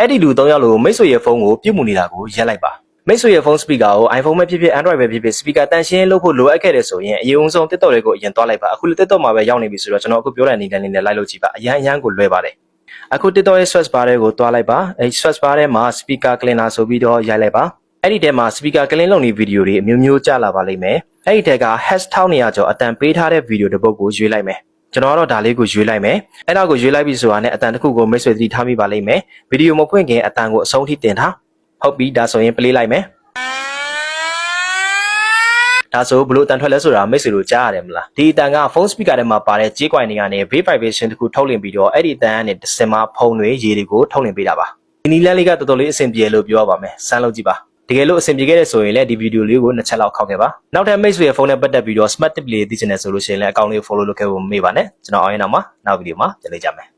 အဲ့ဒီလူ၃ယောက်လိုမိတ်ဆွေရဲ့ဖုန်းကိုပြုတ်မှုနေတာကိုရက်လိုက်ပါမိတ်ဆွေရဲ့ဖုန်းစပီကာကို iPhone ပဲဖြစ်ဖြစ် Android ပဲဖြစ်ဖြစ်စပီကာတန်ရှင်းလုပ်ဖို့လိုအပ်ခဲ့တယ်ဆိုရင်အရင်ဆုံး TikTok လေးကိုအရင်သွားလိုက်ပါအခုလည်း TikTok မှာပဲရောက်နေပြီဆိုတော့ကျွန်တော်အခုပြောတဲ့အနေနဲ့လေးနဲ့လိုက်လို့ကြည့်ပါအရန်အရန်ကိုလွယ်ပါတယ်အခု TikTok ရဲ့ search bar တွေကိုသွားလိုက်ပါအဲ search bar ထဲမှာ speaker cleaner ဆိုပြီးတော့ရိုက်လိုက်ပါအဲ့ဒီထဲမှာ speaker clean လုပ်နေဗီဒီယိုတွေအမျိုးမျိုးကြာလာပါလိမ့်မယ်အဲ့ဒီထဲက hashtag နေရာကျော်အတန်ပေးထားတဲ့ဗီဒီယိုတစ်ပုဒ်ကိုရွေးလိုက်မယ် ကျွန်တော်ကတော့ဒါလေးကိုရွေးလိုက်မယ်အဲ့ဒါကိုရွေးလိုက်ပြီဆိုတာနဲ့အတန်တစ်ခုကိုမိတ်ဆွေသတိထားမိပါလိမ့်မယ်ဗီဒီယိုမဖွင့်ခင်အတန်ကိုအဆုံးထိတင်ထားဟုတ်ပြီဒါဆိုရင် play လိုက်မယ်ဒါဆိုဘလို့အတန်ထွက်လဲဆိုတာမိတ်ဆွေတို့ကြားရတယ်မလားဒီအတန်ကဖုန်း speaker ထဲမှာပါတဲ့ကြေးကွိုင်တွေကနေ wave vibration တစ်ခုထုတ်လင်းပြီးတော့အဲ့ဒီအတန်ကနေတစ်စင်မှာဖုန်းတွေရေတွေကိုထုတ်လင်းပေးတာပါဒီနီလန်းလေးကတော်တော်လေးအဆင်ပြေလို့ပြောရပါမယ်စမ်းလုပ်ကြည့်ပါ တကယ်လို့အဆင်ပြေခဲ့တဲ့ဆိုရင်လည်းဒီဗီဒီယိုလေးကိုနှစ်ချက်လောက်ခောက်ခဲ့ပါနောက်ထပ်မိတ်ဆွေရဲ့ဖုန်းနဲ့ပတ်သက်ပြီးတော့ smart tip လေးသိချင်တယ်ဆိုလို့ရှိရင်လည်းအကောင့်လေးကို follow လုပ်ခဲ့ဖို့မမေ့ပါနဲ့ကျွန်တော်အောင်ရင်တော့မှာနောက်ဗီဒီယိုမှာပြန်လည်ကြမယ်